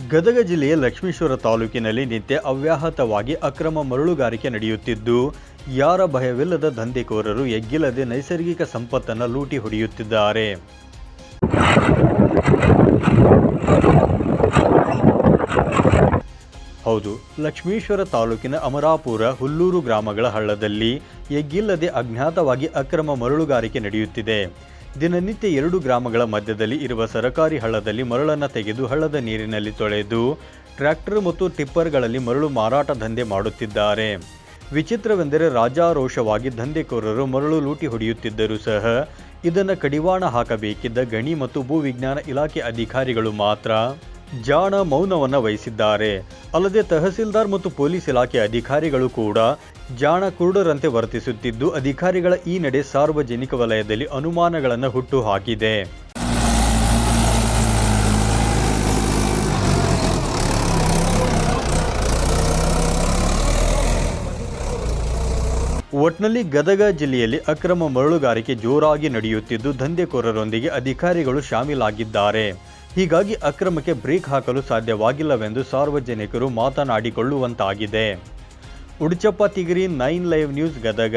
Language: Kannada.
ಗದಗ ಜಿಲ್ಲೆಯ ಲಕ್ಷ್ಮೀಶ್ವರ ತಾಲೂಕಿನಲ್ಲಿ ನಿತ್ಯ ಅವ್ಯಾಹತವಾಗಿ ಅಕ್ರಮ ಮರಳುಗಾರಿಕೆ ನಡೆಯುತ್ತಿದ್ದು, ಯಾರ ಭಯವಿಲ್ಲದ ದಂಧೆಕೋರರು ಎಗ್ಗಿಲ್ಲದೆ ನೈಸರ್ಗಿಕ ಸಂಪತ್ತನ್ನು ಲೂಟಿ ಹೊಡೆಯುತ್ತಿದ್ದಾರೆ. ಹೌದು, ಲಕ್ಷ್ಮೀಶ್ವರ ತಾಲೂಕಿನ ಅಮರಾಪುರ ಹುಲ್ಲೂರು ಗ್ರಾಮಗಳ ಹಳ್ಳದಲ್ಲಿ ಎಗ್ಗಿಲ್ಲದೆ ಅಜ್ಞಾತವಾಗಿ ಅಕ್ರಮ ಮರಳುಗಾರಿಕೆ ನಡೆಯುತ್ತಿದೆ. ದಿನನಿತ್ಯ ಎರಡು ಗ್ರಾಮಗಳ ಮಧ್ಯದಲ್ಲಿ ಇರುವ ಸರಕಾರಿ ಹಳ್ಳದಲ್ಲಿ ಮರಳನ್ನು ತೆಗೆದು ಹಳ್ಳದ ನೀರಿನಲ್ಲಿ ತೊಳೆದು ಟ್ರ್ಯಾಕ್ಟರ್ ಮತ್ತು ಟಿಪ್ಪರ್ಗಳಲ್ಲಿ ಮರಳು ಮಾರಾಟ ದಂಧೆ ಮಾಡುತ್ತಿದ್ದಾರೆ. ವಿಚಿತ್ರವೆಂದರೆ ರಾಜಾರೋಷವಾಗಿ ದಂಧೆಕೋರರು ಮರಳು ಲೂಟಿ ಹೊಡೆಯುತ್ತಿದ್ದರೂ ಸಹ ಇದನ್ನು ಕಡಿವಾಣ ಹಾಕಬೇಕಿದ್ದ ಗಣಿ ಮತ್ತು ಭೂವಿಜ್ಞಾನ ಇಲಾಖೆ ಅಧಿಕಾರಿಗಳು ಮಾತ್ರ. ಜಾಣ ಮೌನವನ್ನು ವಹಿಸಿದ್ದಾರೆ. ಅಲ್ಲದೆ ತಹಸೀಲ್ದಾರ್ ಮತ್ತು ಪೊಲೀಸ್ ಇಲಾಖೆ ಅಧಿಕಾರಿಗಳು ಕೂಡ ಜಾಣ ಕುರುಡರಂತೆ ವರ್ತಿಸುತ್ತಿದ್ದು, ಅಧಿಕಾರಿಗಳ ಈ ನಡೆ ಸಾರ್ವಜನಿಕ ವಲಯದಲ್ಲಿ ಅನುಮಾನಗಳನ್ನು ಹುಟ್ಟು ಹಾಕಿದೆ ಒಟ್ನಲ್ಲಿ ಗದಗ ಜಿಲ್ಲೆಯಲ್ಲಿ ಅಕ್ರಮ ಮರಳುಗಾರಿಕೆ ಜೋರಾಗಿ ನಡೆಯುತ್ತಿದ್ದು, ದಂಧೆಕೋರರೊಂದಿಗೆ ಅಧಿಕಾರಿಗಳು ಶಾಮೀಲಾಗಿದ್ದಾರೆ. ಹೀಗಾಗಿ ಅಕ್ರಮಕ್ಕೆ ಬ್ರೇಕ್ ಹಾಕಲು ಸಾಧ್ಯವಾಗಿಲ್ಲವೆಂದು ಸಾರ್ವಜನಿಕರು ಮಾತನಾಡಿಕೊಳ್ಳುವಂತಾಗಿದೆ. Uduchappa Tigiri nine live news Gadag.